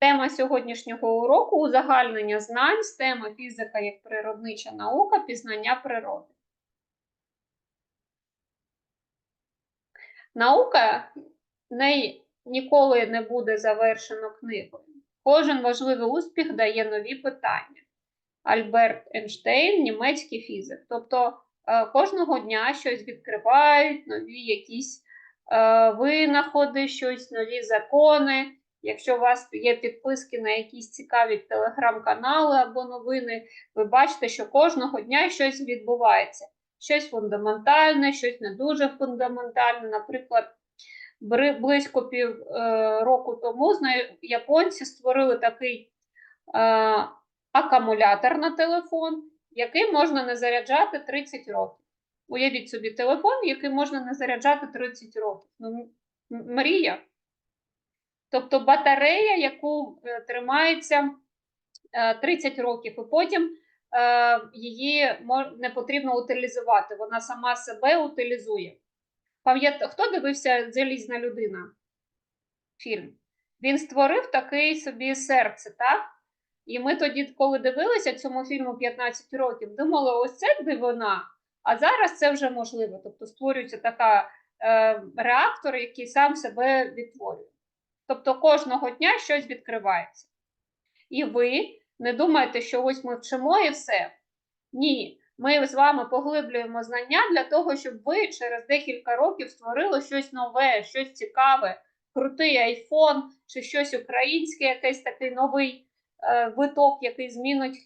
Тема сьогоднішнього уроку узагальнення знань з теми фізика як природнича наука, пізнання природи. Наука не, ніколи не буде завершено книгою. Кожен важливий успіх дає нові питання. Альберт Ейнштейн, німецький фізик. Тобто е, кожного дня щось відкривають, нові якісь е, винаходи, щось, нові закони. Якщо у вас є підписки на якісь цікаві телеграм-канали або новини, ви бачите, що кожного дня щось відбувається. Щось фундаментальне, щось не дуже фундаментальне. Наприклад, близько пів е, року тому японці створили такий е, акумулятор на телефон, який можна не заряджати 30 років. Уявіть собі телефон, який можна не заряджати 30 років. Ну, мрія. Тобто батарея, яку е, тримається е, 30 років, і потім е, її не потрібно утилізувати, вона сама себе утилізує. Пам'ят... Хто дивився Залізна людина? Фільм? Він створив такий собі серце, так? І ми тоді, коли дивилися цьому фільму 15 років, думали, ось це дивина, а зараз це вже можливо. Тобто створюється така е, реактор, який сам себе відтворює. Тобто кожного дня щось відкривається. І ви не думаєте, що ось ми вчимо і все. Ні, ми з вами поглиблюємо знання для того, щоб ви через декілька років створили щось нове, щось цікаве, крутий айфон чи щось українське, якийсь такий новий е, виток, який змінить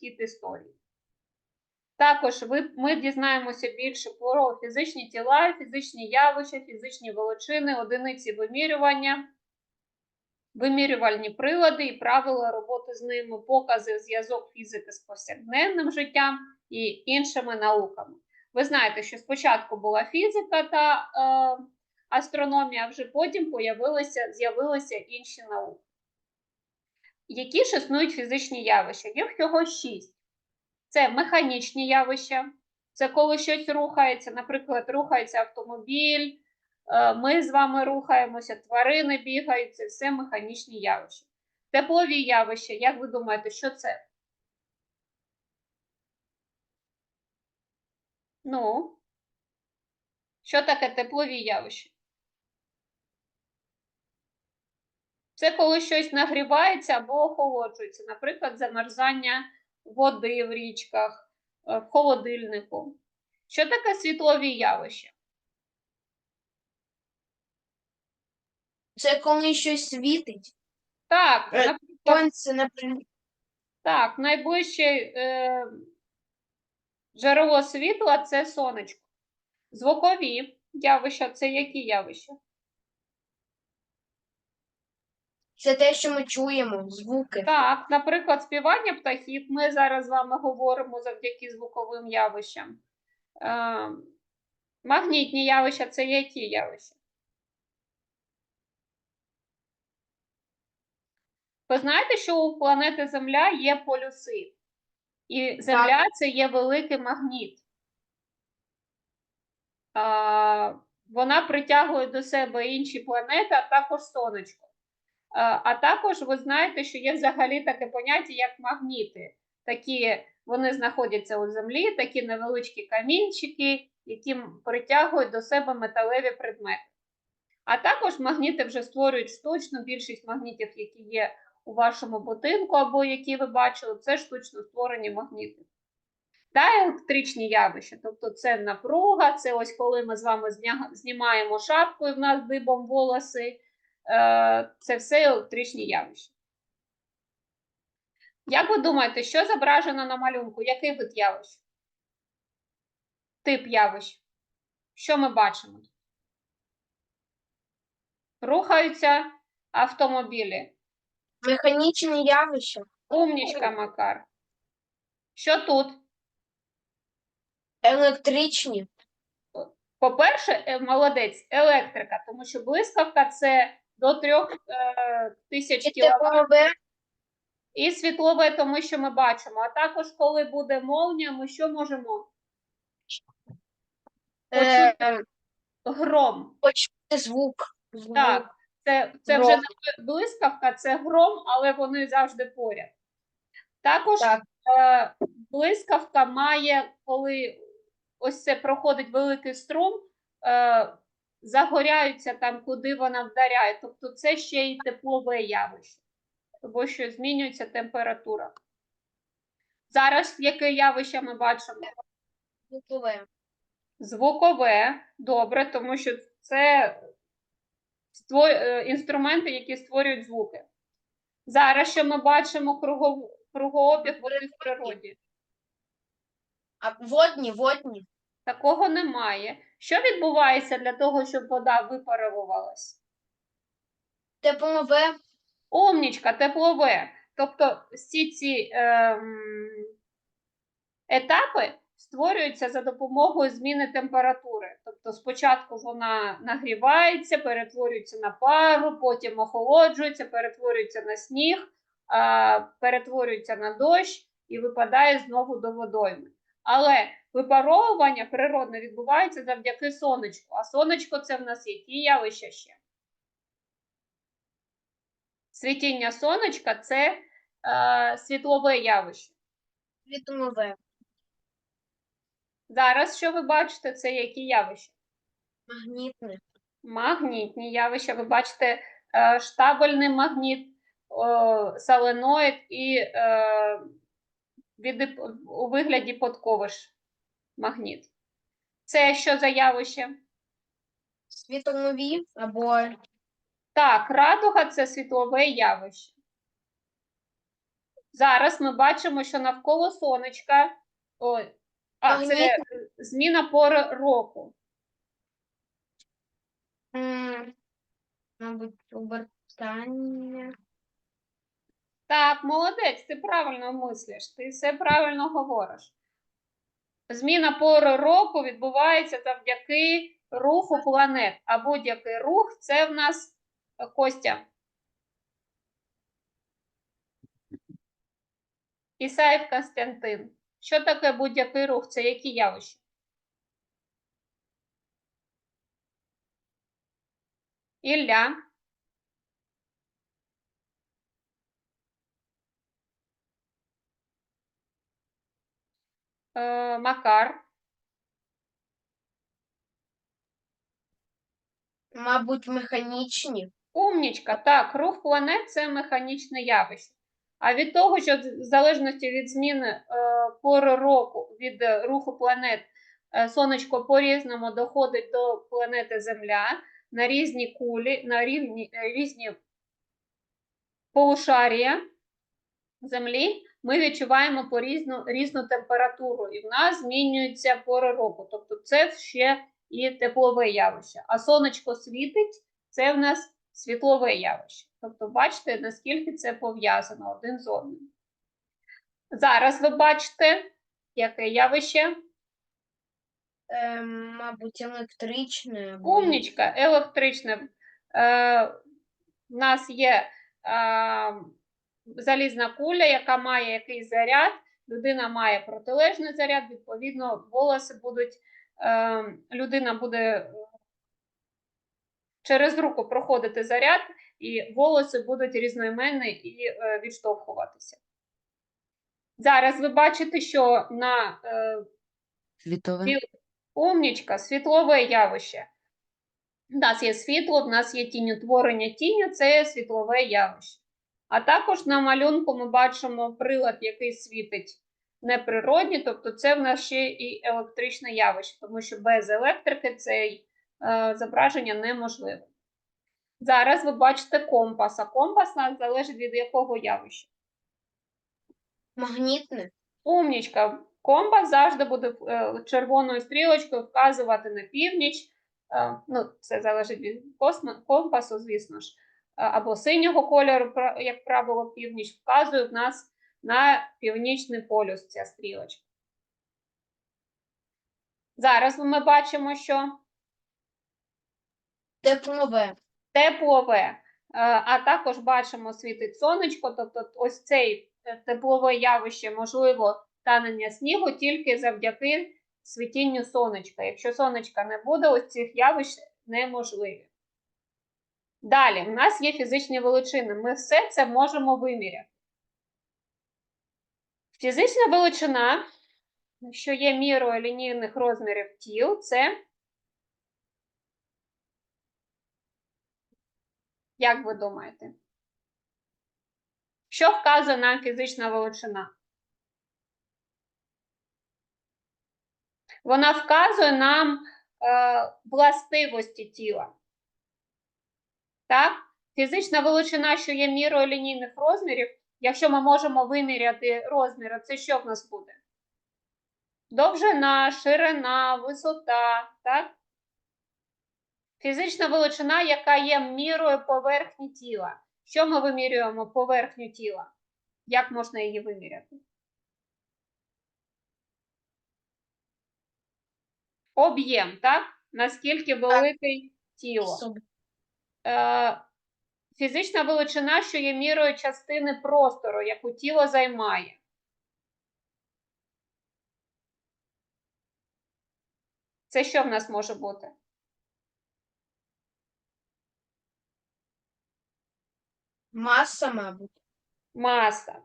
хід історії. Також ви, ми дізнаємося більше про фізичні тіла, фізичні явища, фізичні величини, одиниці вимірювання, вимірювальні прилади і правила роботи з ними, покази, зв'язок фізики з повсякденним життям і іншими науками. Ви знаєте, що спочатку була фізика та е, астрономія, а вже потім з'явилися інші науки. Які ж існують фізичні явища? Їх всього шість. Це механічні явища, це коли щось рухається, наприклад, рухається автомобіль, ми з вами рухаємося, тварини бігають, це все механічні явища. Теплові явища, як ви думаєте, що це? Ну, що таке теплові явища? Це коли щось нагрівається або охолоджується, наприклад, замерзання води в річках, е, в холодильнику. Що таке світлові явища? Це коли щось світить. Так, Е, наприклад, Сонце, наприклад. так, найближче е, джерело світла це сонечко. Звукові явища це які явища? Це те, що ми чуємо, звуки. Так, наприклад, співання птахів. Ми зараз з вами говоримо завдяки звуковим явищам. Е, магнітні явища це які явища? Ви знаєте, що у планети Земля є полюси, і Земля це є великий магніт. А, вона притягує до себе інші планети, а також сонечко. А, а також ви знаєте, що є взагалі таке поняття, як магніти. Такі вони знаходяться у землі, такі невеличкі камінчики, які притягують до себе металеві предмети. А також магніти вже створюють штучно. Більшість магнітів, які є у вашому будинку або які ви бачили, це штучно створені магніти. Та електричні явища, тобто це напруга, це ось коли ми з вами знімаємо шапку і в нас дибом волоси, е, це все електричні явища. Як ви думаєте, що зображено на малюнку? Який вид явищ? Тип явищ? Що ми бачимо? Рухаються автомобілі. Механічні явища. Умнічка, Макар. Що тут? Електричні. По-перше, е, молодець, електрика, тому що блискавка це до трьох е, тисяч кіловат. теплове. І світлове, тому що ми бачимо. А також, коли буде молнія, ми що можемо? Е, Гром. почути звук. Звук. Так. Це, це вже не блискавка, це гром, але вони завжди поряд. Також Так. е, блискавка має, коли ось це проходить великий струм, е, загоряються там, куди вона вдаряє. Тобто це ще й теплове явище, тому що змінюється температура. Зараз яке явище ми бачимо? Звукове. Звукове, добре, тому що це інструменти, які створюють звуки. Зараз що ми бачимо кругов... кругообіг води в природі. А водні, водні. Такого немає. Що відбувається для того, щоб вода випаровувалась? Теплове. Умнічка, теплове. Тобто всі ці ем, етапи створюються за допомогою зміни температури. Тобто спочатку вона нагрівається, перетворюється на пару, потім охолоджується, перетворюється на сніг, перетворюється на дощ і випадає знову до водойми. Але випаровування природне відбувається завдяки сонечку. А сонечко це в нас які явища ще? Світіння сонечка це е, світлове явище. Світлове. Зараз, що ви бачите, це які явища? Магнітне. Магнітні явища. Ви бачите е, штабельний магніт, соленоїд і е, у вигляді подковиш магніт. Це що за явище? Світлові або Так, радуга це світлове явище. Зараз ми бачимо, що навколо сонечка. Ой, а, це зміна пори року. м, мабуть, обертання. Так, молодець, ти правильно мислиш, ти все правильно говориш. Зміна пори року відбувається завдяки руху планет. А будь-який рух це в нас е, Костя. Ісаєв Константин. Що таке будь-який рух? Це які явища? Ілля. Е, Макар. Мабуть, механічні. Умнічка, так, рух планет це механічне явище. А від того, що в залежності від зміни е, пори року, від е, руху планет, е, сонечко по-різному доходить до планети Земля на різні кулі, на рівні, різні полушарія Землі, ми відчуваємо по різну, різну температуру, і в нас змінюються пори року. Тобто це ще і теплове явище. А сонечко світить, це в нас світлове явище. Тобто, бачите, наскільки це пов'язано один з одним. Зараз ви бачите, яке явище? Ем, мабуть, електричне. Умнічка, електричне. Е, в нас є е, залізна куля, яка має якийсь заряд, людина має протилежний заряд, відповідно, волоси будуть, е, людина буде е, через руку проходити заряд, і волоси будуть різноіменні і е, відштовхуватися. Зараз ви бачите, що на е, Світове. Умнічка, світлове явище. У нас є світло, в нас є тіньотворення тіні, це світлове явище. А також на малюнку ми бачимо прилад, який світить неприродні, тобто це в нас ще і електричне явище, тому що без електрики це е, зображення неможливе. Зараз ви бачите компас, а компас нас залежить від якого явища. Магнітне. Умнічка. Компас завжди буде е, червоною стрілочкою вказувати на північ. Е, ну, це залежить від компасу, звісно ж. Е, або синього кольору, як правило, північ вказує в нас на північний полюс ця стрілочка. Зараз ми бачимо, що Теплове. теплове, е, а також бачимо світить сонечко, тобто ось цей е, теплове явище, можливо, танення снігу тільки завдяки світінню сонечка. Якщо сонечка не буде, ось цих явищ неможливі. Далі, в нас є фізичні величини. Ми все це можемо виміряти. Фізична величина, що є мірою лінійних розмірів тіл, це. Як ви думаєте? Що вказує нам фізична величина? Вона вказує нам е, властивості тіла. Так? Фізична величина, що є мірою лінійних розмірів, якщо ми можемо виміряти розміри, це що в нас буде? Довжина, ширина, висота, так? Фізична величина, яка є мірою поверхні тіла. Що ми вимірюємо поверхню тіла? Як можна її виміряти? Об'єм, так? Наскільки великий тіло. Е, фізична величина, що є мірою частини простору, яку тіло займає. Це що в нас може бути? Маса, мабуть. Маса.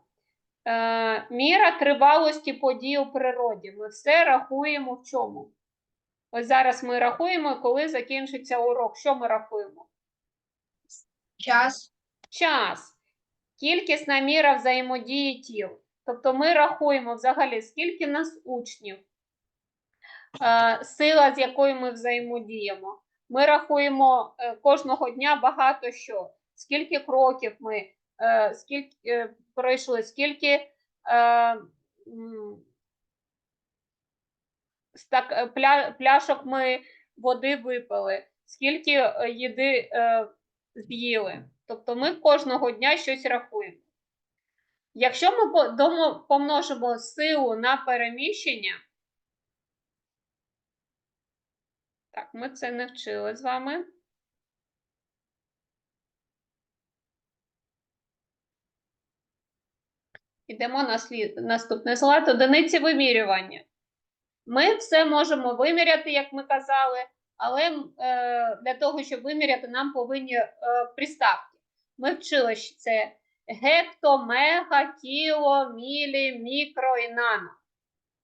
Е, міра тривалості подій у природі. Ми все рахуємо в чому? Ось зараз ми рахуємо, коли закінчиться урок. Що ми рахуємо? Час. Час. Кількісна міра взаємодії тіл. Тобто ми рахуємо взагалі, скільки нас учнів, е, сила, з якою ми взаємодіємо. Ми рахуємо е, кожного дня багато що. Скільки кроків ми е, скільки, е, пройшли, скільки е, стак, е, пля, пляшок ми води випили, скільки е, їди е, з'їли. Тобто ми кожного дня щось рахуємо. Якщо ми помножимо силу на переміщення, так, ми це не вчили з вами. Ідемо на слід, наступний слайд. Одиниці вимірювання. Ми все можемо виміряти, як ми казали, але е, для того, щоб виміряти, нам повинні е, приставки. Ми вчили, що це гекто, мега, кіло, мілі, мікро і нано.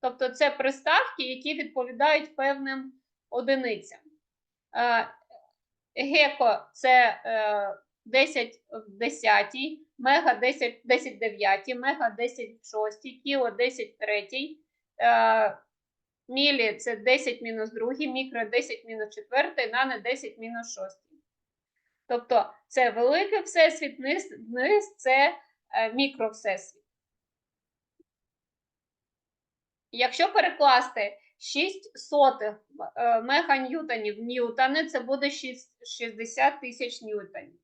Тобто це приставки, які відповідають певним одиницям. Е, Геко це е, 10 в 10, мега 10, 10 9, мега 10 в 6, кіло 10 в 3, е, мілі це 10 мінус 2, мікро 10 мінус 4, нано 10 мінус 6. Тобто це великий всесвіт, вниз, вниз це е, мікровсесвіт. Якщо перекласти 6 сотих е, меганьютонів в ньютони, це буде 6 60 тисяч ньютонів.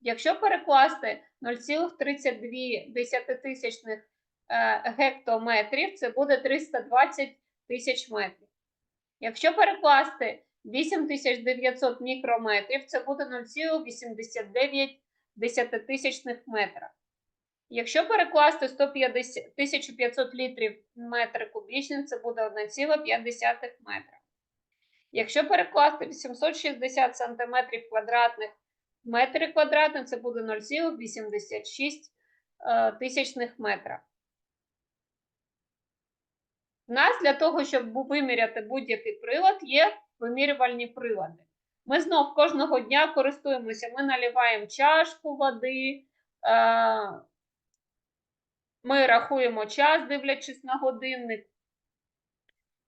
Якщо перекласти 0,32 десятитисячних е, гектометрів, це буде 320 тисяч метрів. Якщо перекласти 8900 мікрометрів, це буде 0,89 десятитисячних метра. Якщо перекласти 150, 1500 літрів в метри кубічні, це буде 1,5 метра. Якщо перекласти 860 сантиметрів квадратних метри квадратні, це буде 0,86 е, тисячних метра. У нас для того, щоб виміряти будь-який прилад, є вимірювальні прилади. Ми знов кожного дня користуємося. Ми наливаємо чашку води, е, ми рахуємо час, дивлячись на годинник.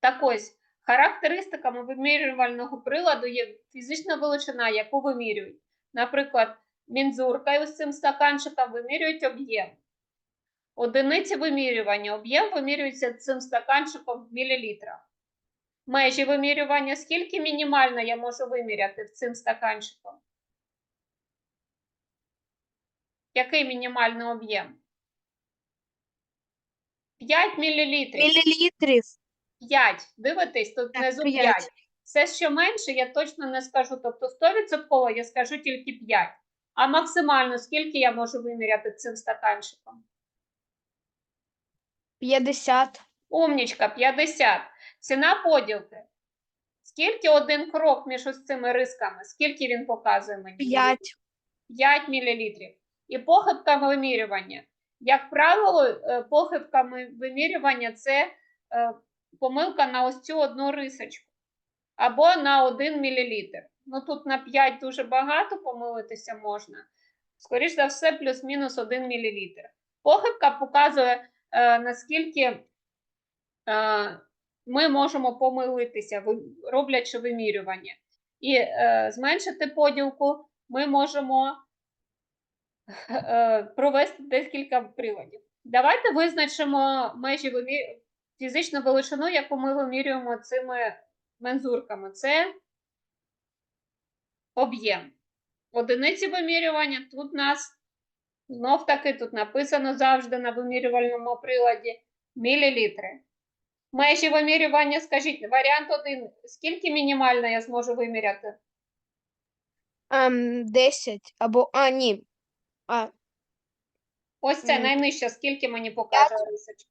Так ось, характеристиками вимірювального приладу є фізична величина, яку вимірюють. Наприклад, мінзурка із цим стаканчиком вимірюють об'єм. Одиниці вимірювання. Об'єм вимірюється цим стаканчиком в мілілітрах. Межі вимірювання. Скільки мінімально я можу виміряти цим стаканчиком? Який мінімальний об'єм? 5 мілілітрів. Мілілітрів. 5. Дивитесь, тут внизу п'ять. 5. Все, що менше, я точно не скажу. Тобто 100% я скажу тільки 5. А максимально скільки я можу виміряти цим стаканчиком? 50. Умнічка, 50. Ціна поділки. Скільки один крок між ось цими рисками? Скільки він показує мені? 5. 5 мл. І похибка вимірювання. Як правило, е, похибка вимірювання це е, помилка на ось цю одну рисочку або на 1 мл. Ну тут на 5 дуже багато помилитися можна. Скоріш за все, плюс-мінус 1 мл. Похибка показує, е, наскільки е, ми можемо помилитися, роблячи вимірювання. І е, зменшити поділку ми можемо е, провести декілька приладів. Давайте визначимо межі вимі... фізичну величину, яку ми вимірюємо цими мензурками. Це об'єм. Одиниці вимірювання тут у нас знов таки тут написано завжди на вимірювальному приладі мілілітри. Межі вимірювання, скажіть, варіант один. Скільки мінімально я зможу виміряти? 10 або. А, ні. А, Ось це Мгм. найнижче, скільки мені покаже рисочка?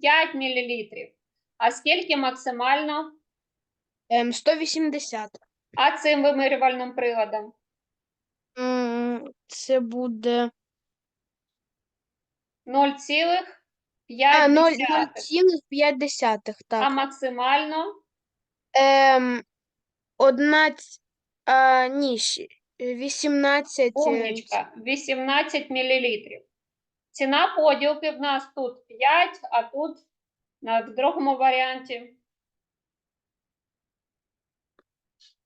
5 мл. А скільки максимально? Ем, 180. А цим вимірювальним приладом? М, Це буде. 0,5. А, 0, 0,5, А так. максимально Ем, одна, ць- а, ні, щ- 18. е, умнічка, 18 мл. Ціна поділки в нас тут 5, а тут на другому варіанті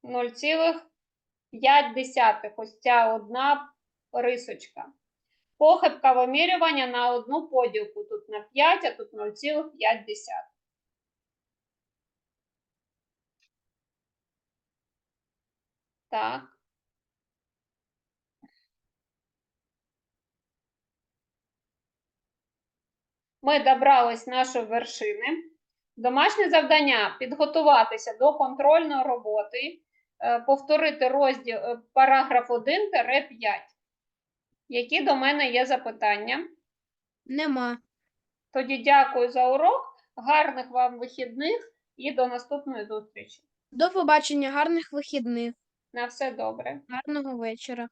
0,5. Ось ця одна рисочка. Похибка вимірювання на одну поділку. Тут на 5, а тут 0,5. Так. Ми добрались нашої вершини. Домашнє завдання підготуватися до контрольної роботи, повторити розділ е, параграф 1-5. Які до мене є запитання? Нема. Тоді дякую за урок, гарних вам вихідних і до наступної зустрічі. До побачення, гарних вихідних, На все добре. гарного вечора.